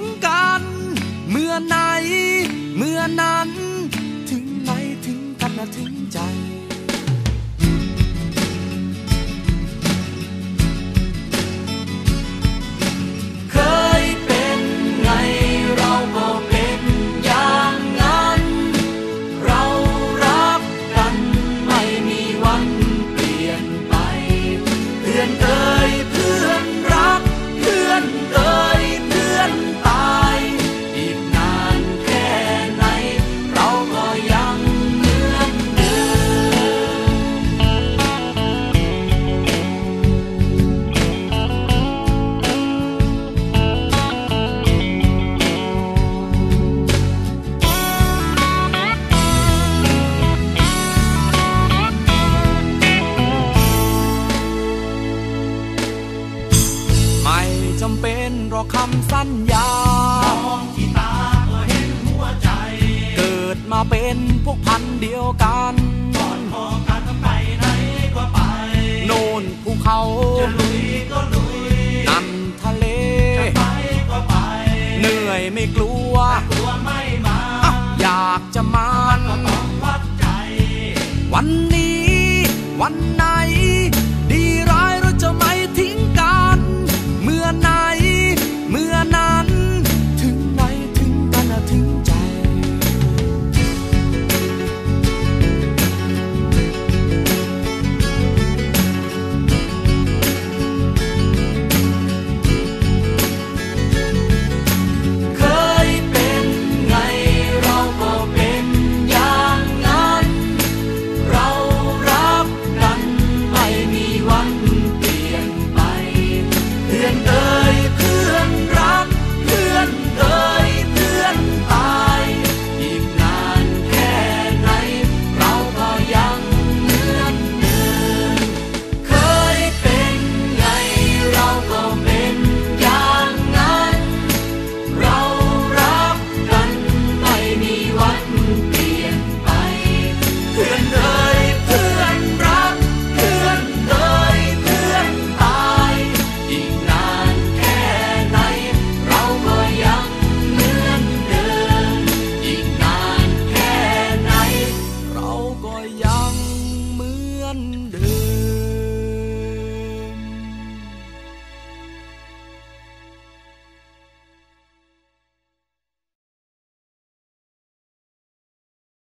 กันเมื่ อไหน เมื่อนั้น ถึงไหนถึงกันนะถึงใจเคยเป็นไงเราก็เป็นอย่างนั้นเร จำเป็นรอคำสัญญามองที่ตาก็เห็นหัวใจ เกิดมาเป็นพวกพันเดียวกันก่อนพอกันไปไหนก็ไป โน่นภูเขาจะลุยก็ลุยนั่นทะเล จะไปก็ไป เหนื่อยไม่กลัว dòng mưa anh đường.